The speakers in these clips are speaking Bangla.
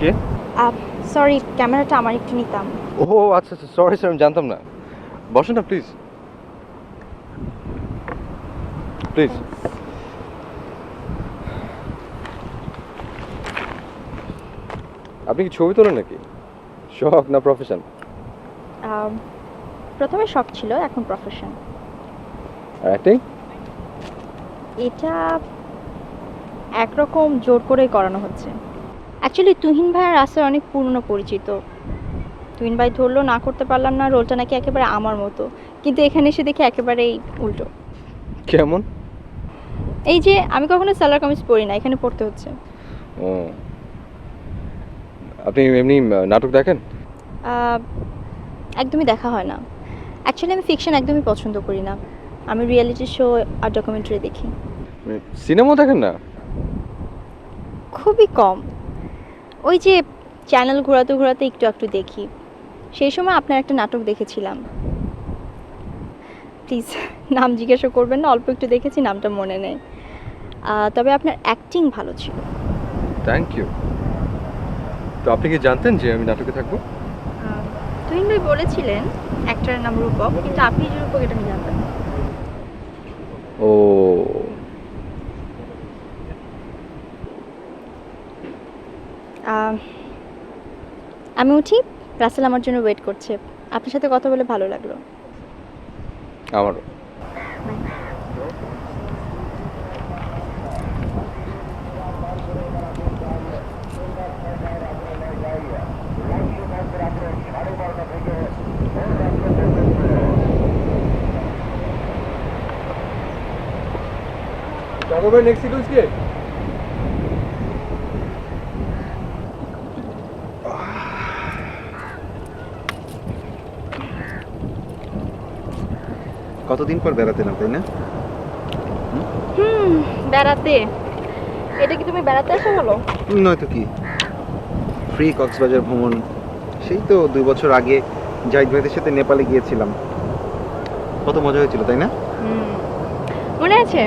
কে সরি ক্যামেরাটা আমার একটু নিতাম। ও আচ্ছা আচ্ছা সরি স্যার আমি জানতাম না। বসেন না প্লিজ প্লিজ আপনি কি ছবি তোলেন নাকি? শখ না প্রফেশন প্রথমে শখ ছিল এখন প্রফেশন আর অ্যাক্টিং এটা একরকম জোর করেই করানো হচ্ছে। অ্যাকচুয়ালি তুহিন ভাইয়ের রাসের অনেক পুরনো পরিচিত। তুহিন ভাই ধরলো না করতে পারলাম না রোলটা নাকি একেবারে আমার মতো। কিন্তু এখানে এসে দেখি একেবারেই উল্টো। কেমন? এই যে আমি কখনো সালোয়ার কামিজ পরি না এখানে পড়তে হচ্ছে। ও। আপনি এমনি নাটক দেখেন? একদমই দেখা হয় না। অ্যাকচুয়ালি আমি ফিকশন একদমই পছন্দ করি না। আমি রিয়েলিটি শো আর ডকুমেন্টারি দেখি। সিনেমাও দেখেন না? খুবই কম। ওই যে চ্যানেল ঘোরাতে ঘোরাতে একটু একটু দেখি। সেই সময় আপনার একটা নাটক দেখেছিলাম। প্লিজ নাম জিজ্ঞাসা করবেন না অল্প একটু দেখেছি নামটা মনে নেই। তবে আপনার অ্যাক্টিং ভালো ছিল। থ্যাংক ইউ তো আপনি কি জানতেন যে আমি নাটকে থাকব? তুহিন ভাই বলেছিলেন অ্যাক্টরের নাম রূপক কিন্তু আপনি যে রূপক এটা আমি জানতাম ও আহ, আমি উঠি রাসেল আমার জন্য ওয়েট করছে। আপনার সাথে কথা বলে ভালো লাগল। আমারও। ভাই নেক্সট সিকুয়েন্স কি কতদিন পর বেড়াতে না তাই না? হুম বেড়াতে। এটা কি তুমি বেড়াতে আসো বলো? নয়তো কি? ফ্রি কক্সবাজার ভ্রমণ। সেই তো দুই বছর আগে জাহিদ ভাইদের সাথে নেপালে গিয়েছিলাম। কত মজা হয়েছিল তাই না? হুম মনে আছে?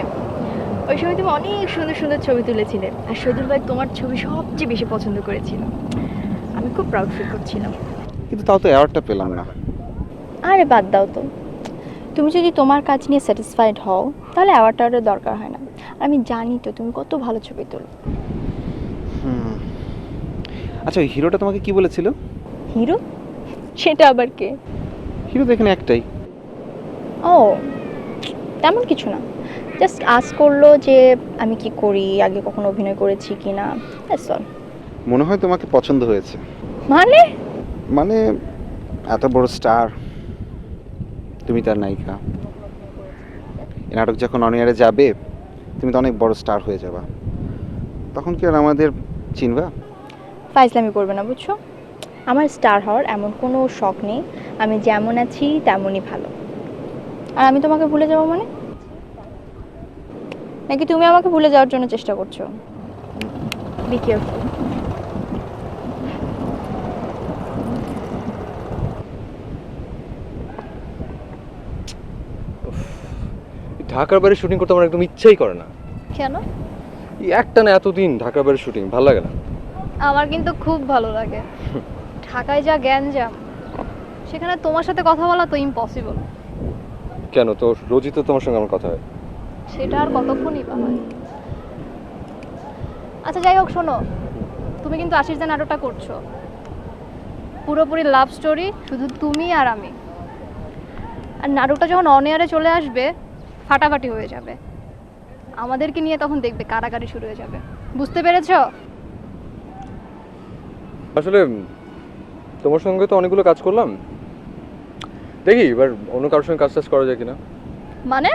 ওই সময় তুমি অনেক সুন্দর সুন্দর ছবি তুলেছিলে আর শহীদুল ভাই তোমার ছবি সবচেয়ে বেশি পছন্দ করেছিল। আমি খুব প্রাউড ফিল করছিলাম। কিন্তু তাও তো অ্যাওয়ার্ডটা পেলাম না। আরে বাদ দাও তো। তুমি যদি তোমার কাজ নিয়ে স্যাটিসফাইড হও তাহলে অ্যাওয়ার্ড টাওয়ার্ডের দরকার হয় না। আর আমি জানি তো তুমি কত ভালো ছবি তোলো। আচ্ছা ওই হিরোটা তোমাকে কি বলেছিল? হিরো? সেটা আবার কে? হিরো তো এখানে একটাই। ও তেমন কিছু না। জাস্ট আজ করল যে আমি কি করি আগে কখনো অভিনয় করেছি কি না all. মনে হয় তোমাকে পছন্দ হয়েছে। মানে? মানে এত বড় স্টার তুমি তার নায়িকা। এই নাটক যখন অনিয়ারে যাবে তুমি তো অনেক বড় স্টার হয়ে যাবা। তখন কি আর আমাদের চিনবা? ফাইজলামি করবে না বুঝছ? আমার স্টার হওয়ার এমন কোনো শখ নেই আমি যেমন আছি তেমনই ভালো। আর আমি তোমাকে ভুলে যাব মানে? নাকি তুমি আমাকে ভুলে যাওয়ার জন্য চেষ্টা করছ? বি কেয়ারফুল ঢাকার বাইরে শুটিং করতে আমার একদম ইচ্ছাই করে না। কেন? এই একটা না এতদিন ঢাকার বাইরে শুটিং ভালো লাগে না। আমার কিন্তু খুব ভালো লাগে। ঢাকায় যা গ্যাঞ্জাম সেখানে তোমার সাথে কথা বলা তো ইম্পসিবল কেন? তো রোজই তো তোমার সঙ্গে আমার কথা হয়। সেটা আর কতক্ষণই বা হয়? আচ্ছা যাই হোক শোনো। তুমি কিন্তু আশিস দা নাটকটা করছ। পুরোপুরি লাভ স্টোরি শুধু তুমি আর আমি। আর নাটকটা যখন অন এয়ারে চলে আসবে ফাটাফাটি হয়ে যাবে। আমাদেরকে নিয়ে তখন দেখবে কারাকারি শুরু হয়ে যাবে। বুঝতে পেরেছ? আসলে তোমার সঙ্গে তো অনেকগুলো কাজ করলাম। দেখি এবার অন্য কারোর সঙ্গে কাজ টাজ করা যায় কিনা। মানে?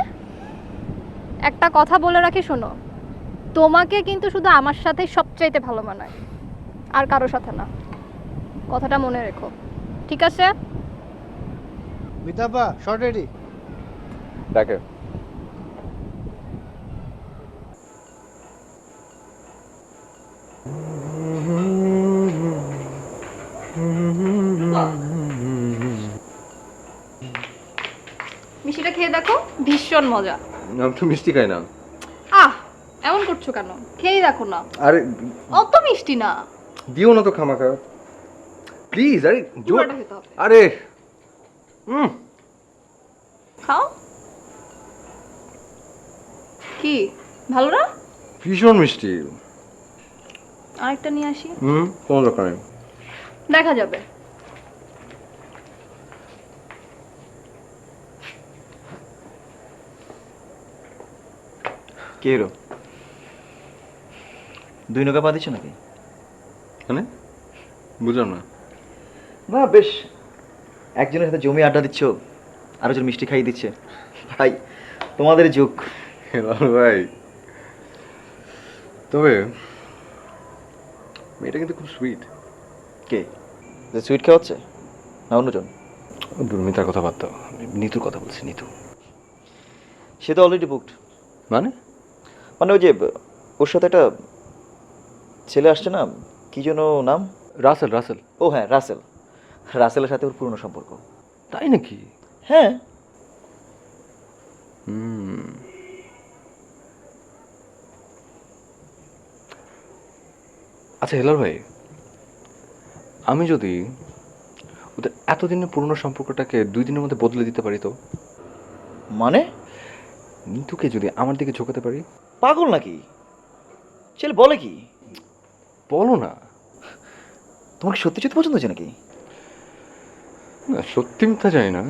একটা কথা বলে রাখি শোনো। তোমাকে কিন্তু শুধু আমার সাথে সবচাইতে ভালো মানায় আর কারোর সাথে না। কথাটা মনে রেখো। ঠিক আছে? মিতাপা শর্ট রেডি। দেখে মিষ্টিটা খেয়ে দেখো ভীষণ মজা। আমি তো মিষ্টি খাই না। আহ এমন করছ কেন? খেয়ে দেখো না। আরে অত মিষ্টি না। দিও না তো খামাখা। প্লিজ আরে জোর। আরে হুম খাও। কি ভালো না? ভীষণ মিষ্টি। আরেকটা নিয়ে আসি। হুম কোনো দরকার নেই। দেখা যাবে। কে এলো? দুই নৌকা পা দিচ্ছ নাকি? মানে বুঝলাম না। না বেশ। একজনের সাথে জমি আড্ডা দিচ্ছ আরেকজন মিষ্টি খাইয়ে দিচ্ছে। ভাই তোমাদের যুগ। ভাই। তবে মেয়েটা কিন্তু খুব সুইট কে? যে সুইট খাওয়াচ্ছে? না অন্যজন? দুর্মিতার কথা বাদ দাও। নিতুর কথা বলছি নিতু। সে তো অলরেডি বুকড মানে? মানে ওই যে ওর সাথে একটা ছেলে আসছে না কি যেন নাম? রাসেল রাসেল। ও হ্যাঁ রাসেল। রাসেলের সাথে ওর পুরনো সম্পর্ক। তাই নাকি? হ্যাঁ। হুম। আচ্ছা হেলাল ভাই আমি যদি ওদের এতদিনের পুরনো সম্পর্কটাকে দুই দিনের মধ্যে বদলে দিতে পারি তো? মানে? নিতুকে যদি আমার দিকে ঝোঁকাতে পারি? পাগল নাকি? ছেলে বলে কি? বলো না। তোমার কি সত্যি সত্যি পছন্দ হচ্ছে নাকি? না সত্যি মিথ্যা জানি না।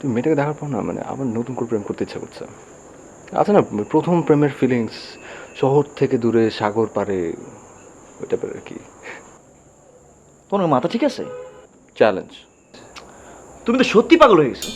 তুমি মেয়েটাকে দেখার পর না মানে আমার নতুন করে প্রেম করতে ইচ্ছা করছে। আছে না প্রথম প্রেমের ফিলিংস শহর থেকে দূরে সাগর পারে ওইটা আর কি। তোমার মাথা ঠিক আছে? চ্যালেঞ্জ তুমি তো সত্যি পাগল হয়ে গেছো।